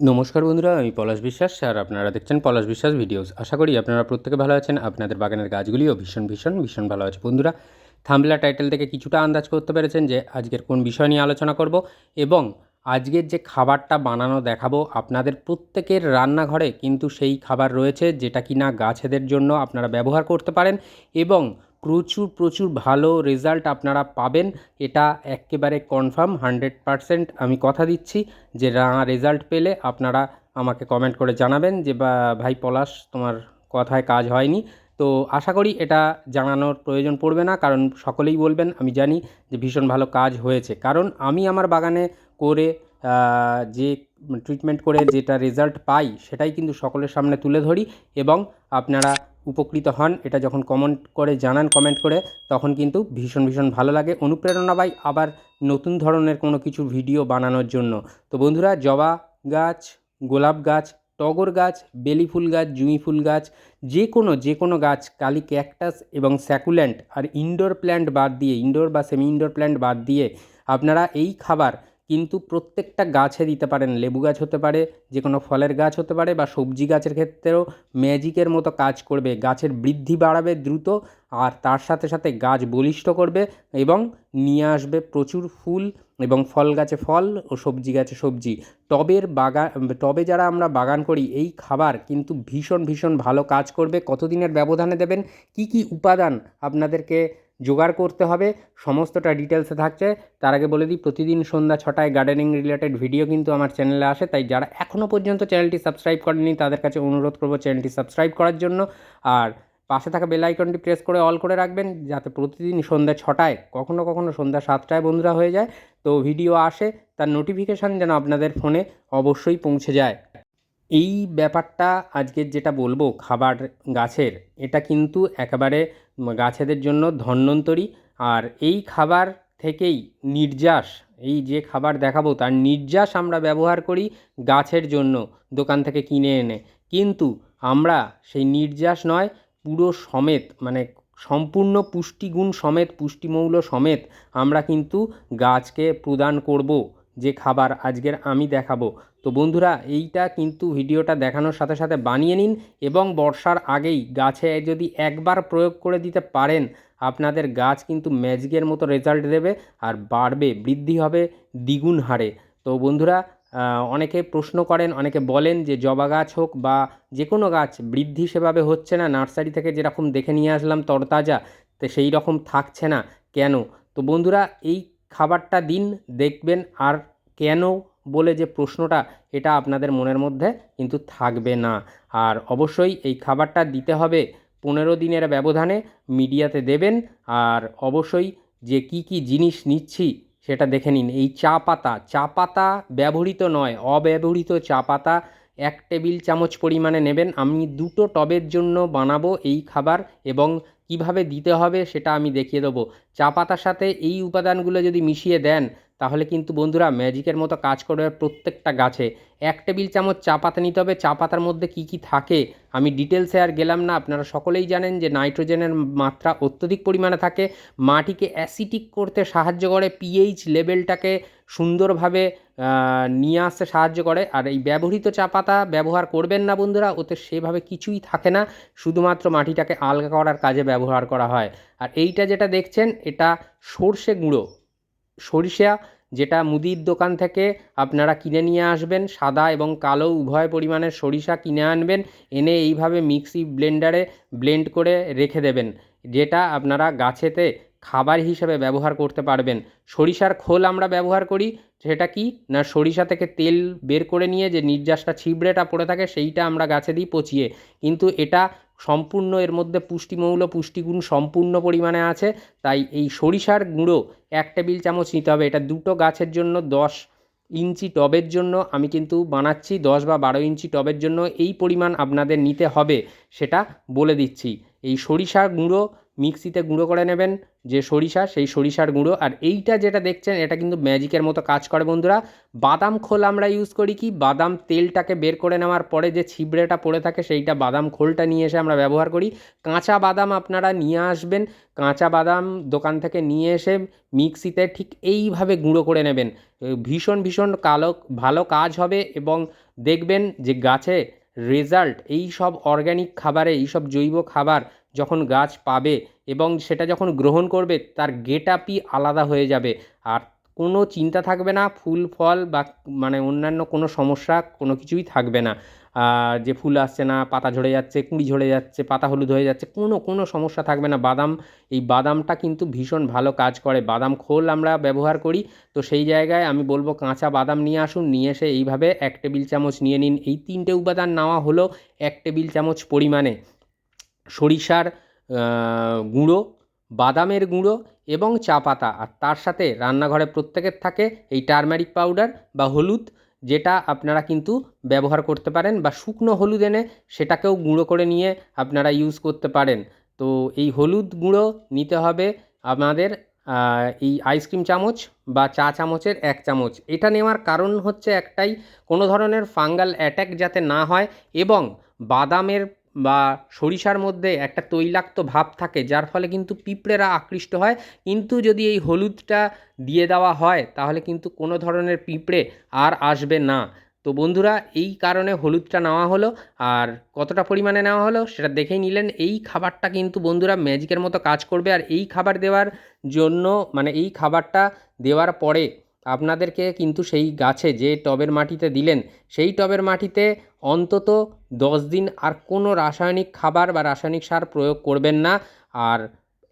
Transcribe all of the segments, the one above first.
নমস্কার বন্ধুরা, আমি পলাশ বিশ্বাস আর আপনারা দেখছেন পলাশ বিশ্বাস ভিডিওস। আশা করি আপনারা প্রত্যেকে ভালো আছেন, আপনাদের বাগানের গাছগুলিও ভীষণ ভীষণ ভীষণ ভালো আছে। বন্ধুরা থাম্বলা টাইটেল থেকে কিছুটা আন্দাজ করতে পেরেছেন যে আজকের কোন বিষয় নিয়ে আলোচনা করব এবং আজকের যে খাবারটা বানানো দেখাবো আপনাদের প্রত্যেকের রান্নাঘরে কিন্তু সেই খাবার রয়েছে যেটা কিনা গাছেদের জন্য আপনারা ব্যবহার করতে পারেন এবং প্রচুর প্রচুর ভালো রেজাল্ট আপনারা পাবেন। এটা একেবারে কনফার্ম হান্ড্রেড পারসেন্ট আমি কথা দিচ্ছি যে রেজাল্ট পেলে আপনারা আমাকে কমেন্ট করে জানাবেন যে বা, ভাই পলাশ, তোমার কথায় কাজ হয়নি। তো আশা করি এটা জানানোর প্রয়োজন পড়বে না, কারণ সকলেই বলবেন, আমি জানি যে ভীষণ ভালো কাজ হয়েছে। কারণ আমি আমার বাগানে করে যে ট্রিটমেন্ট করে যেটা রেজাল্ট পাই, সেটাই কিন্তু সকলের সামনে তুলে ধরি এবং আপনারা উপকৃত হন। এটা যখন কমেন্ট করে, জানান কমেন্ট করে, তখন কিন্তু ভীষণ ভীষণ ভালো লাগে। অনুপ্রেরণা পাই আবার নতুন ধরনের কোনো কিছু ভিডিও বানানোর জন্য। তো বন্ধুরা, জবা গাছ, গোলাপ গাছ, টগর গাছ, বেলি ফুল গাছ, জুঁই ফুল গাছ, যে কোনো যে কোনো গাছ, কালি ক্যাকটাস এবং স্যাকুল্যান্ট আর ইনডোর প্ল্যান্ট বাদ দিয়ে ইনডোর বা সেমি ইনডোর প্ল্যান্ট বাদ দিয়ে আপনারা এই খাবার কিন্তু প্রত্যেকটা গাছে দিতে পারেন, লেবু গাছ হতে পারে যে কোনো ফলের গাছ হতে পারে বা সবজি গাছের ক্ষেত্রেও ম্যাজিকের মতো কাজ করবে, গাছের বৃদ্ধি বাড়াবে দ্রুত আর তার সাথে সাথে গাছ বলিষ্ঠ করবে এবং নিয়ে আসবে প্রচুর ফুল এবং ফল গাছে ফল ও সবজি গাছে সবজি। টবের বাগান টবে যারা আমরা বাগান করি, এই খাবার কিন্তু ভীষণ ভীষণ ভালো কাজ করবে। কতদিনের ব্যবধানে দেবেন? কি কি উপাদান আপনাদেরকে জোগাড় করতে হবে। সমস্তটা ডিটেলসে থাকছে। তার আগে বলে দিই, প্রতিদিন সন্ধ্যা ছটায় গার্ডেনিং রিলেটেড ভিডিও কিন্তু আমার চ্যানেলে আসে। তাই যারা এখনও পর্যন্ত চ্যানেলটি সাবস্ক্রাইব করেনি, তাদের কাছে অনুরোধ করব চ্যানেলটি সাবস্ক্রাইব করার জন্য। আর পাশে থাকা বেল আইকনটি প্রেস করে অল করে রাখবেন, যাতে প্রতিদিন সন্ধ্যা ছটায়, কখনো কখনো সন্ধ্যা সাতটায় বন্ধুরা হয়ে যায়। তো ভিডিও আসে, তার নোটিফিকেশান যেন আপনাদের ফোনে অবশ্যই পৌঁছে যায়। এই ব্যাপারটা আজকের যেটা বলব, খাবার গাছের, এটা কিন্তু একেবারে গাছেদের জন্য ধন্বন্তরী। আর এই খাবার থেকেই নির্যাস, এই যে খাবার দেখাবো তার নির্যাস আমরা ব্যবহার করি গাছের জন্য, দোকান থেকে কিনে এনে। কিন্তু আমরা সেই নির্যাস নয়, পুরো সমেত মানে সম্পূর্ণ পুষ্টিগুণ সমেত, পুষ্টিমৌল সমেত আমরা কিন্তু গাছকে প্রদান করব যে খাবার আজকের আমি দেখাবো। তো বন্ধুরা, এইটা কিন্তু ভিডিওটা দেখানোর সাথে সাথে বানিয়ে নিন এবং বর্ষার আগেই গাছে যদি একবার প্রয়োগ করে দিতে পারেন, আপনাদের গাছ কিন্তু ম্যাজিকের মতো রেজাল্ট দেবে আর বাড়বে, বৃদ্ধি হবে, দ্বিগুণ হারে। তো বন্ধুরা অনেকে প্রশ্ন করেন, অনেকে বলেন যে জবা গাছ হোক বা যে কোনো গাছ বৃদ্ধি সেভাবে হচ্ছে না, নার্সারি থেকে যেরকম দেখে নিয়ে আসলাম তরতাজা, তো সেই রকম থাকছে না। কেন? তো বন্ধুরা, এই খাবারটা দিন, দেখবেন আর কেন বলে যে প্রশ্নটা, এটা আপনাদের মনের মধ্যে কিন্তু থাকবে না। আর অবশ্যই এই খাবারটা দিতে হবে পনেরো দিনের ব্যবধানে মিডিয়াতে দেবেন। আর অবশ্যই যে কি কি জিনিস নিচ্ছি সেটা দেখে নিন। এই চা পাতা চা পাতা ব্যবহৃত নয়, অব্যবহৃত চা পাতা এক টেবিল চামচ পরিমাণে নেবেন। আমি দুটো টবের জন্য বানাবো এই খাবার এবং কীভাবে দিতে হবে সেটা আমি দেখিয়ে দেবো। চা পাতার সাথে এই উপাদানগুলো যদি মিশিয়ে দেন, তাহলে কিন্তু বন্ধুরা ম্যাজিকের মতো কাজ করবে প্রত্যেকটা গাছে। এক টেবিল চামচ চা পাতা নিতে হবে। চা পাতার মধ্যে কি কি থাকে আমি ডিটেলসে আর গেলাম না। আপনারা সকলেই জানেন যে নাইট্রোজেনের মাত্রা অত্যধিক পরিমাণে থাকে। মাটিকে অ্যাসিটিক করতে সাহায্য করে পিএইচ লেভেলটাকে সুন্দরভাবে নিয়ে আসতে সাহায্য করে। আর এই ব্যবহৃত চা পাতা ব্যবহার করবেন না বন্ধুরা, ওতে সেভাবে কিছুই থাকে না। শুধুমাত্র মাটিটাকে আলগা করার কাজে ব্যবহার করা হয়। আর এইটা যেটা দেখছেন, এটা সর্ষে গুঁড়ো। সরিষা, যেটা মুদির দোকান থেকে আপনারা কিনে নিয়ে আসবেন। সাদা এবং কালো উভয় পরিমাণের সরিষা কিনে আনবেন, এনে এইভাবে মিক্সি ব্লেন্ডারে ব্লেন্ড করে রেখে দেবেন। যেটা আপনারা গাছেতে খাবার হিসেবে ব্যবহার করতে পারবেন। সরিষার খোল আমরা ব্যবহার করি, সেটা কি? না, সরিষা থেকে তেল বের করে নিয়ে যে নির্যাসটা ছিবড়েটা পড়ে থাকে, সেইটা আমরা গাছে দিই পচিয়ে। কিন্তু এটা সম্পূর্ণ, এর মধ্যে পুষ্টিমৌল, পুষ্টিগুণ সম্পূর্ণ পরিমাণে আছে, তাই এই সরিষার গুঁড়ো এক টেবিল চামচ নিতে হবে। এটা দুটো গাছের জন্য, দশ ইঞ্চি টবের জন্য, আমি কিন্তু বানাচ্ছি দশ বা বারো ইঞ্চি টবের জন্য, এই পরিমাণ আপনাদের নিতে হবে, সেটা বলে দিচ্ছি। এই সরিষার গুঁড়ো মিক্সিতে গুঁড়ো করে নেবেন যে সরিষা, সেই সরিষার গুঁড়ো। আর এইটা যেটা দেখছেন, এটা কিন্তু ম্যাজিকের মতো কাজ করে বন্ধুরা। বাদাম খোল আমরা ইউজ করি কি? বাদাম তেলটাকে বের করে নেওয়ার পরে যে ছিবড়েটা পড়ে থাকে, সেইটা বাদাম খোলটা নিয়ে এসে আমরা ব্যবহার করি। কাঁচা বাদাম আপনারা নিয়ে আসবেন। কাঁচা বাদাম দোকান থেকে নিয়ে এসে মিক্সিতে ঠিক এইভাবে গুঁড়ো করে নেবেন। ভীষণ ভীষণ কালো, ভালো কাজ হবে এবং দেখবেন যে গাছে রেজাল্ট, এই সব অর্গ্যানিক খাবারে, এই সব জৈব খাবার যখন গাছ পাবে এবং সেটা যখন গ্রহণ করবে, তার গেট আপই আলাদা হয়ে যাবে। আর কোনো চিন্তা থাকবে না, ফুল, ফল বা মানে অন্যান্য কোনো সমস্যা কোনো কিছুই থাকবে না। যে ফুল আসছে না, পাতা ঝরে যাচ্ছে, কুঁড়ি ঝরে যাচ্ছে, পাতা হলুদ হয়ে যাচ্ছে, কোনো কোনো সমস্যা থাকবে না। বাদাম, এই বাদামটা কিন্তু ভীষণ ভালো কাজ করে। বাদাম খোল আমরা ব্যবহার করি। তো সেই জায়গায় আমি বলব কাঁচা বাদাম নিয়ে আসুন, নিয়ে এসে এইভাবে এক টেবিল চামচ নিয়ে নিন। এই তিনটে উপাদান নেওয়া হলো এক টেবিল চামচ পরিমাণে সরিষার গুঁড়ো, বাদামের গুঁড়ো এবং চা পাতা। আর তার সাথে রান্নাঘরে প্রত্যেকের থাকে এই টারমারিক পাউডার বা হলুদ। যেটা আপনারা কিন্তু ব্যবহার করতে পারেন বা শুকনো হলুদ এনে সেটাকেও গুঁড়ো করে নিয়ে আপনারা ইউজ করতে পারেন। তো এই হলুদ গুঁড়ো নিতে হবে আমাদের এই আইসক্রিম চামচ বা চা চামচের এক চামচ। এটা নেওয়ার কারণ হচ্ছে একটাই, কোনো ধরনের ফাঙ্গাল অ্যাট্যাক যাতে না হয় এবং বাদামের বা সরিষার মধ্যে একটা তৈলাক্ত ভাব থাকে, যার ফলে কিন্তু পিঁপড়েরা আকৃষ্ট হয়। কিন্তু যদি এই হলুদটা দিয়ে দেওয়া হয়, তাহলে কিন্তু কোনো ধরনের পিঁপড়ে আর আসবে না। তো বন্ধুরা, এই কারণে হলুদটা নেওয়া হলো। আর কতটা পরিমাণে নেওয়া হলো, সেটা দেখেই নিলেন। এই খাবারটা কিন্তু বন্ধুরা ম্যাজিকের মতো কাজ করবে। আর এই খাবার দেওয়ার জন্য মানে এই খাবারটা দেওয়ার পরে আপনাদেরকে কিন্তু সেই গাছে যে টবের মাটিতে দিলেন, সেই টবের মাটিতে অন্তত দশ দিন আর কোনো রাসায়নিক খাবার বা রাসায়নিক সার প্রয়োগ করবেন না। আর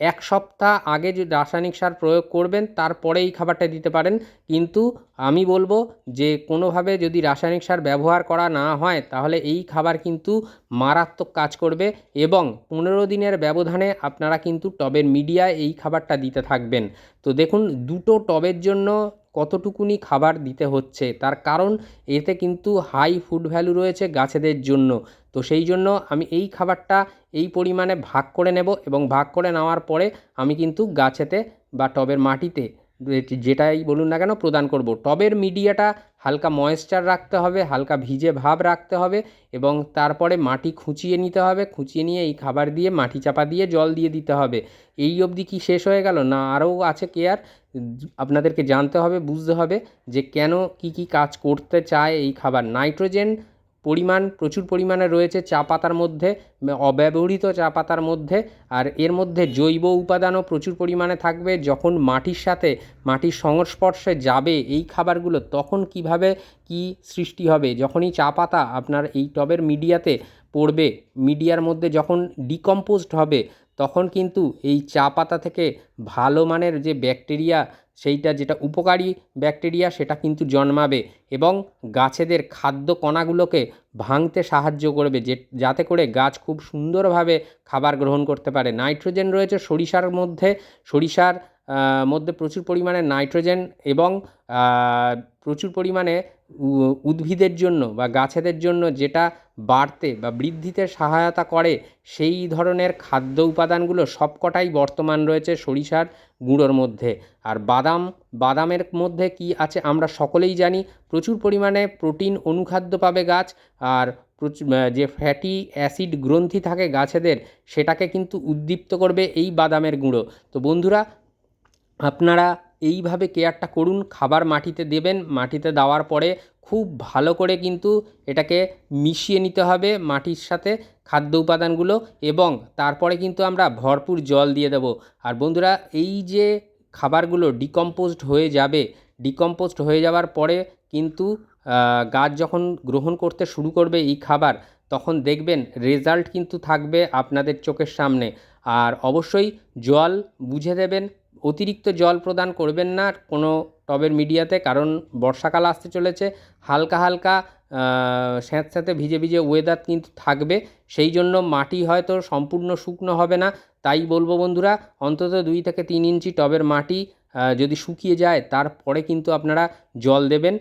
এক সপ্তাহ আগে যে রাসায়নিক সার প্রয়োগ করবেন তারপরে এই খাবারটা দিতে পারেন। কিন্তু আমি বলব যে কোনোভাবে যদি রাসায়নিক সার ব্যবহার করা না হয়, তাহলে এই খাবার কিন্তু মারাত্মক কাজ করবে এবং পনেরো দিনের ব্যবধানে আপনারা কিন্তু টবের মিডিয়ায় এই খাবারটা দিতে থাকবেন। তো দেখুন, দুটো টবের জন্য কতটুকুনি খাবার দিতে হচ্ছে, তার কারণ এতে কিন্তু হাই ফুড ভ্যালু রয়েছে গাছেদের জন্য। তো সেই জন্য আমি এই খাবারটা এই পরিমাণে ভাগ করে নেব এবং ভাগ করে নেওয়ার পরে আমি কিন্তু গাছেতে বা টবের মাটিতে যেটাই বলুন না কেন প্রদান করব। টবের মিডিয়াটা হালকা ময়েশ্চার রাখতে হবে, হালকা ভিজে ভাব রাখতে হবে এবং তারপরে মাটি খুঁচিয়ে নিতে হবে, খুঁচিয়ে নিয়ে এই খাবার দিয়ে মাটি চাপা দিয়ে জল দিয়ে দিতে হবে। এই অবধি কি শেষ হয়ে গেল? না, আরও আছে কেয়ার আপনাদেরকে জানতে হবে, বুঝতে হবে যে কেন কি কি কাজ করতে চায় এই খাবার। নাইট্রোজেন পরিমাণ, প্রচুর পরিমাণে রয়েছে চা পাতার মধ্যে অব্যবহৃত চা পাতার মধ্যে, আর এর মধ্যে জৈব উপাদানও প্রচুর পরিমাণে থাকবে। যখন মাটির সাথে, মাটির সংস্পর্শে যাবে এই খাবারগুলো, তখন কীভাবে কি সৃষ্টি হবে? যখনই চা পাতা আপনার এই টবের মিডিয়াতে পড়বে, মিডিয়ার মধ্যে যখন ডিকম্পোজড হবে, তখন কিন্তু এই চা পাতা থেকে ভালো মানের যে ব্যাকটেরিয়া সেইটা যেটা উপকারী ব্যাকটেরিয়া সেটা কিন্তু জন্মাবে এবং গাছেদের খাদ্য কণাগুলোকে ভাঙতে সাহায্য করবে যে, যাতে করে গাছ খুব সুন্দরভাবে খাবার গ্রহণ করতে পারে। নাইট্রোজেন রয়েছে সরিষার মধ্যে সরিষার মধ্যে প্রচুর পরিমাণে নাইট্রোজেন এবং প্রচুর পরিমাণে উদ্ভিদের জন্য বা গাছেদের জন্য যেটা বাড়তে বা বৃদ্ধিতে সহায়তা করে, সেই ধরনের খাদ্য উপাদানগুলো সবকটাই বর্তমান রয়েছে সরিষার গুঁড়োর মধ্যে। আর বাদাম, বাদামের মধ্যে কি আছে আমরা সকলেই জানি, প্রচুর পরিমাণে প্রোটিন অনুখাদ্য পাবে গাছ, আর যে ফ্যাটি অ্যাসিড গ্রন্থি থাকে গাছেদের, সেটাকে কিন্তু উদ্দীপ্ত করবে এই বাদামের গুঁড়ো। তো বন্ধুরা, আপনারা এইভাবে কেয়ারটা করুন, খাবার মাটিতে দেবেন, মাটিতে দেওয়ার পরে খুব ভালো করে কিন্তু এটাকে মিশিয়ে নিতে হবে মাটির সাথে খাদ্য উপাদানগুলো এবং তারপরে কিন্তু আমরা ভরপুর জল দিয়ে দেবো। আর বন্ধুরা, এই যে খাবারগুলো ডিকম্পোজড হয়ে যাবে, ডিকম্পোজড হয়ে যাওয়ার পরে কিন্তু গাছ যখন গ্রহণ করতে শুরু করবে এই খাবার, তখন দেখবেন রেজাল্ট কিন্তু থাকবে আপনাদের চোখের সামনে। আর অবশ্যই জল বুঝে দেবেন অতিরিক্ত জল প্রদান করবেন না কোনো টবের মিডিয়াতে, কারণ বর্ষাকাল আসতে চলেছে, হালকা হালকা স্যাঁত স্যাঁতস্যাঁতে ভিজে ভিজে ওয়েদার কিন্তু থাকবে, সেই জন্য মাটি হয়তো সম্পূর্ণ শুকনো হবে না। তাই বলব বন্ধুরা, অন্তত দুই থেকে তিন ইঞ্চি টবের মাটি যদি শুকিয়ে যায় তারপরে কিন্তু আপনারা জল দেবেন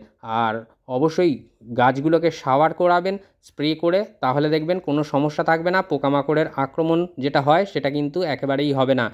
আর অবশ্যই গাছগুলোকে শাওয়ার করাবেন স্প্রে করে, তাহলে দেখবেন কোনো সমস্যা থাকবে না। পোকামাকড়ের আক্রমণ যেটা হয় সেটা কিন্তু একেবারেই হবে না।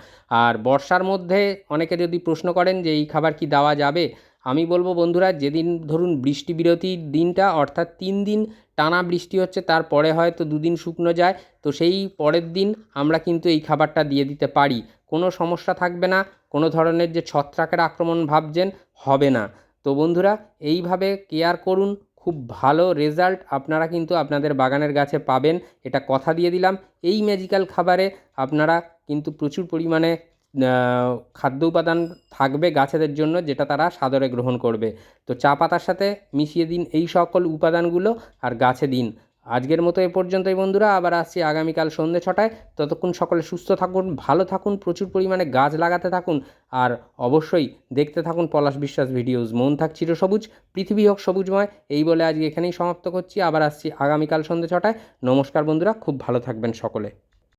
আর বর্ষার মধ্যে অনেকে যদি প্রশ্ন করেন যে এই খাবার কি দেওয়া যাবে, আমি বলব বন্ধুরা যেদিন ধরুন বৃষ্টি বিরতির দিনটা, অর্থাৎ তিন দিন টানা বৃষ্টি হচ্ছে, তারপরে হয়তো দুদিন শুকনো যায়, তো সেই পরের দিন আমরা কিন্তু এই খাবারটা দিয়ে দিতে পারি। কোনো সমস্যা থাকবে না। কোনো ধরনের যে ছত্রাকের আক্রমণ ভাবছেন হবে না। তো বন্ধুরা, এইভাবে কেয়ার করুন, খুব ভালো রেজাল্ট আপনারা কিন্তু আপনাদের বাগানের গাছে পাবেন, এটা কথা দিয়ে দিলাম। এই ম্যাজিক্যাল খাবারে আপনারা কিন্তু প্রচুর পরিমাণে খাদ্য উপাদান থাকবে গাছেদের জন্য, যেটা তারা সাদরে গ্রহণ করবে। তো চা পাতার সাথে মিশিয়ে দিন এই সকল উপাদানগুলো আর গাছে দিন। আজকের মতো এ পর্যন্তই বন্ধুরা, আবার আসছি আগামীকাল সন্ধ্যে ছটায়। ততক্ষণ সকলে সুস্থ থাকুন, ভালো থাকুন, প্রচুর পরিমাণে গাছ লাগাতে থাকুন, আর অবশ্যই দেখতে থাকুন পলাশ বিশ্বাস ভিডিওস। মন থাক চিরসবুজ পৃথিবী হোক সবুজময়, এই বলে আজকে এখানেই সমাপ্ত করছি, আবার আসছি আগামীকাল সন্ধ্যে ছটায়। নমস্কার বন্ধুরা, খুব ভালো থাকবেন সকলে।